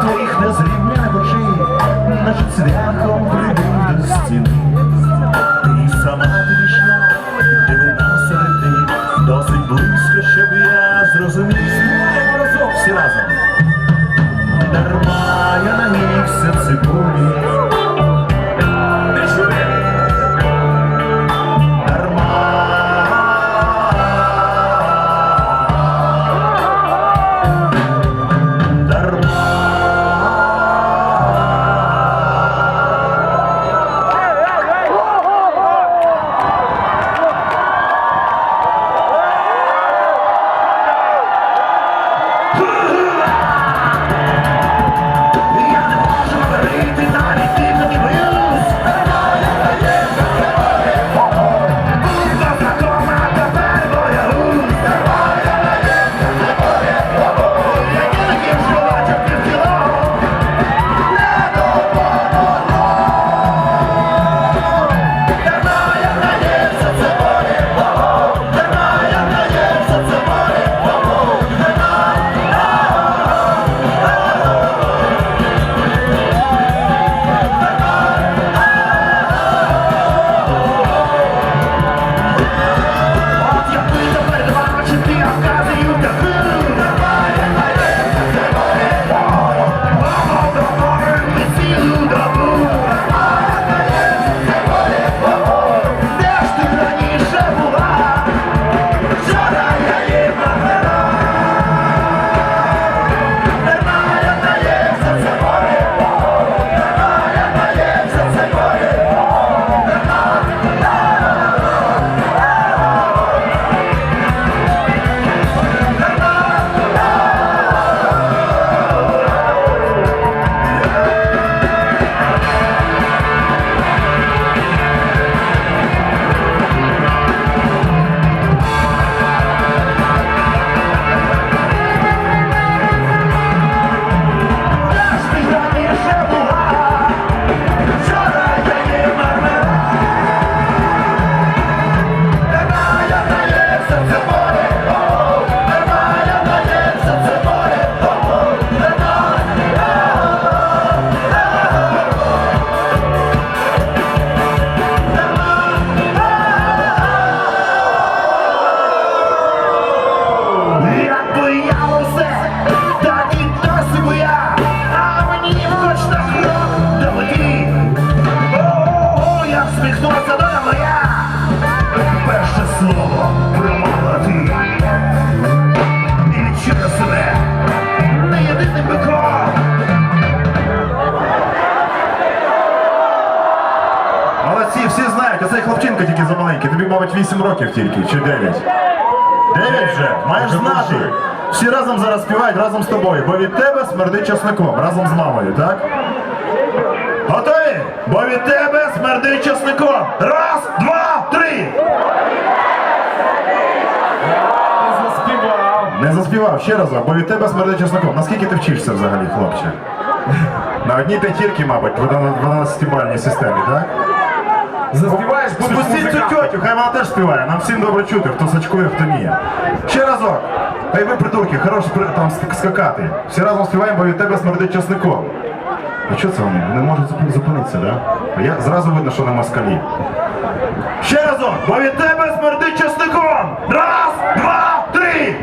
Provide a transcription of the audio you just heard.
Твоїх незрівняних очей, наче цвяхом прибив до стіни. Ти сама підійшла, дивина серед них, досить близько, щоб я зрозумів. Співаємо разом всі разом. Дарма я на місяці серце наївся, це хлопчинка тільки замаленький, тобі, мабуть, 8 років тільки, чи 9. 9 вже, маєш знати. Всі разом зараз співають разом з тобою, бо від тебе смердить часником, разом з мамою, так? Готові? Бо від тебе смердить часником. Раз, два, три. Не заспівав, Не заспівав, ще раз, бо від тебе смердить часником. Наскільки ти вчишся взагалі, хлопче? На одній п'ятірки, мабуть, в 12-бальній системі, так? Заспіваєш, будеш Спустіть цю тьотю, хай вона теж співає. Нам всім добре чути, хто сачкує, хто ні. Ще разок. Хай ви, придурки, хорош там скакати. Всі разом співаємо, бо від тебе смердить часником. А що це вони? Не можуть зупинитися, да? А я зразу видно, що на москалі. Ще разок, бо від тебе смердить часником! Раз, два, три!